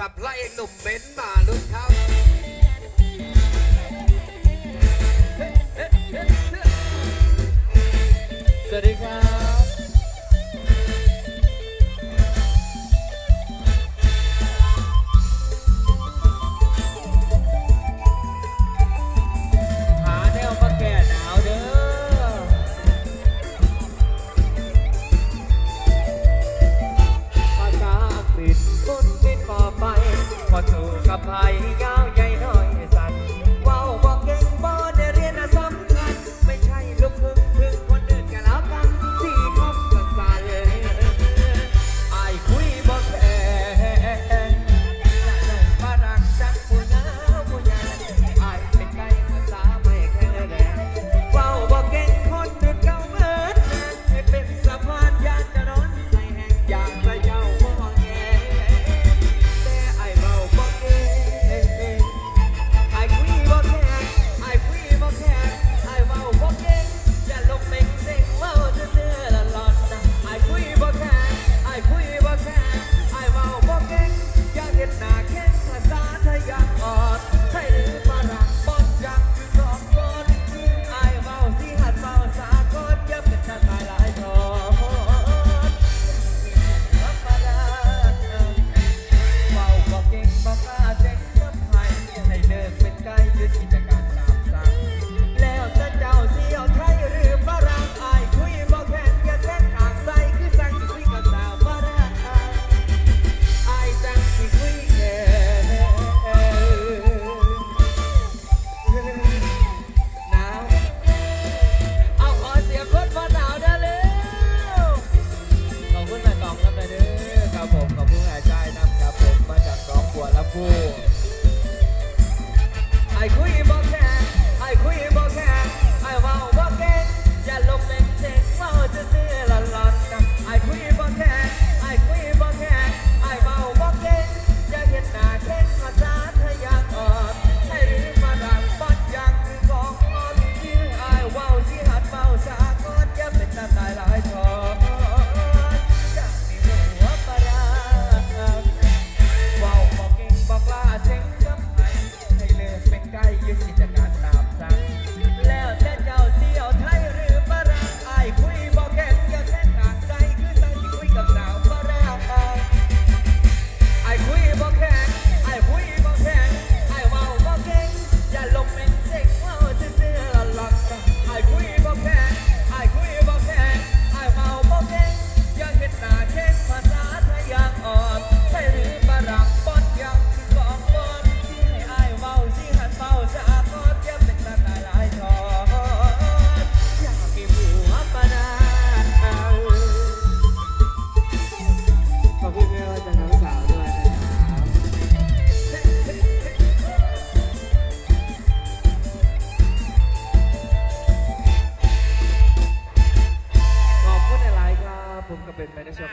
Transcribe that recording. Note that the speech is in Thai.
กับพระเอกหนุ่มเบนซ์มาลุกครับสวัสดีครับ คู่ไอ้คุย เป็นไปในส่วน